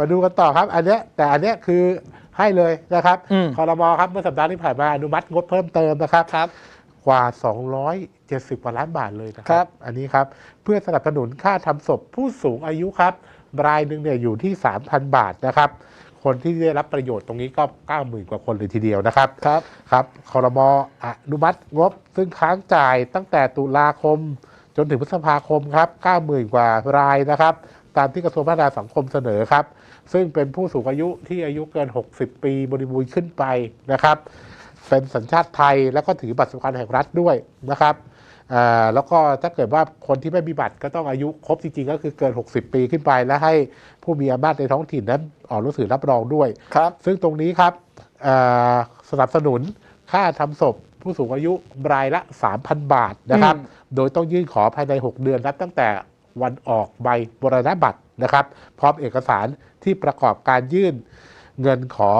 มาดูกันต่อครับ อันเนี้ยแต่อันเนี้ยคือให้เลยนะครับอืม คอรมอครับเมื่อสัปดาห์ที่ผ่านมาอนุมัติงบเพิ่มเติมนะครับ ครับ กว่า 270 กว่าล้านบาทเลยนะคครัรับอันนี้ครับ เพื่อสนับสนุนค่าทำศพผู้สูงอายุครับ รายหนึ่งเนี่ยอยู่ที่ 3,000 บาทนะครับ คนที่ได้รับประโยชน์ตรงนี้ก็ 90,000 กว่าคนเลยทีเดียวนะครับ ครับ ครับคอรมอนุมัติงบ ซึ่งค้างจ่ายตั้งแต่ตุลาคม จนถึงพฤษภาคมครับ 90,000 กว่ารายนะครับ ตามที่กระทรวงพัฒนาสังคมเสนอครับ ซึ่งเป็นผู้สูงอายุที่อายุเกิน 60 ปีบริบูรณ์ขึ้นไปนะครับ เป็นสัญชาติไทยแล้วก็ถือบัตรสำคัญแห่งรัฐด้วยนะครับอ่าแล้วก็ถ้าเกิดว่าคนที่ไม่มีบัตรก็ต้องอายุครบจริงๆ ก็คือเกิน 60 ปีขึ้นไป และให้ผู้มีอำนาจในท้องถิ่นนั้นออกหนังสือรับรองด้วยครับ ซึ่งตรงนี้ครับอ่าสนับสนุนค่าทำศพผู้สูงอายุรายละ 3,000 บาทนะครับอืมโดยต้องยื่นขอภายใน 6 เดือนนับตั้งแต่ วันออกใบมรณบัตรนะครับ พร้อมเอกสารที่ประกอบการยื่นเงินขอ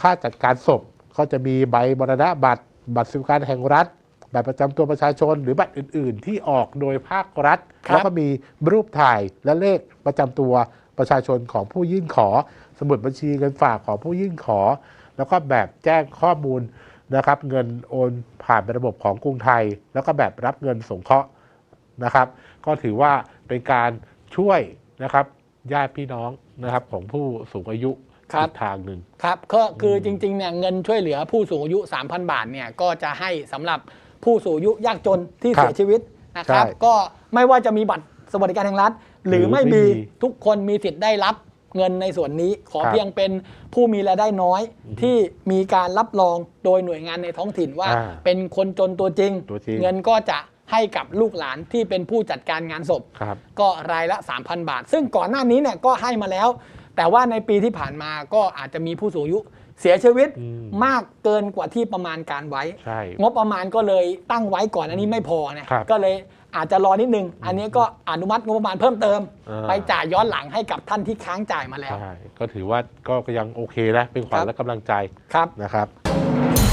ค่าจัดการศพ ก็จะมีใบมรณบัตร บัตรสิการแห่งรัฐบัตรประจำตัวประชาชน หรือบัตรอื่น ๆ ที่ออกโดยภาครัฐรแล้วก็มีรูปถ่ายและเลขประจำตัวประชาชนของผู้ยื่นขอ สมุดบัญชีเงินฝากของผู้ยื่นขอ แล้วก็แบบแจ้งข้อมูลนะครับ เงินโอนผ่านระบบของกรุงไทย แล้วก็แบบรับเงินสงเคราะห์ นะครับ ก็ถือว่าเป็นการช่วยนะครับญาติพี่น้องนะครับของผู้สูงอายุครับอีกทางหนึ่งครับก็คือจริงๆเนี่ยเงินช่วยเหลือผู้สูงอายุ 3,000 บาทเนี่ยก็จะให้สำหรับผู้สูงอายุยากจนที่ครับเสียชีวิตนะครับใช่ก็ไม่ว่าจะมีบัตรสวัสดิการแห่งรัฐ หรือหรือไม่ไม่มีมีทุกคนมีสิทธิ์ได้รับเงินในส่วนนี้ขอครับเพียงเป็นผู้มีรายได้น้อยที่มีการรับรองโดยหน่วยงานในท้องถิ่นว่าอ่าเป็นคนจนตัวจริงตัวจริงเงินก็จะ ให้กับลูกหลานที่เป็นผู้จัดการงานศพ ครับ ก็รายละ 3,000 บาท ซึ่งก่อนหน้านี้เนี่ยก็ให้มาแล้ว แต่ว่าในปีที่ผ่านมาก็อาจจะมีผู้สูงอายุเสียชีวิตอืม มากเกินกว่าที่ประมาณการไว้ ใช่ งบประมาณก็เลยตั้งไว้ก่อนอันนี้ไม่พอนะครับก็เลยอาจจะรอนิดนึง อันนี้ก็อนุมัติงบประมาณเพิ่มเติม อ่า ไปจ่ายย้อนหลังให้กับท่านที่ค้างจ่ายมาแล้วใช่ก็ถือว่าก็ยังโอเคนะ เป็นขวัญครับและกำลังใจครับ นะครับค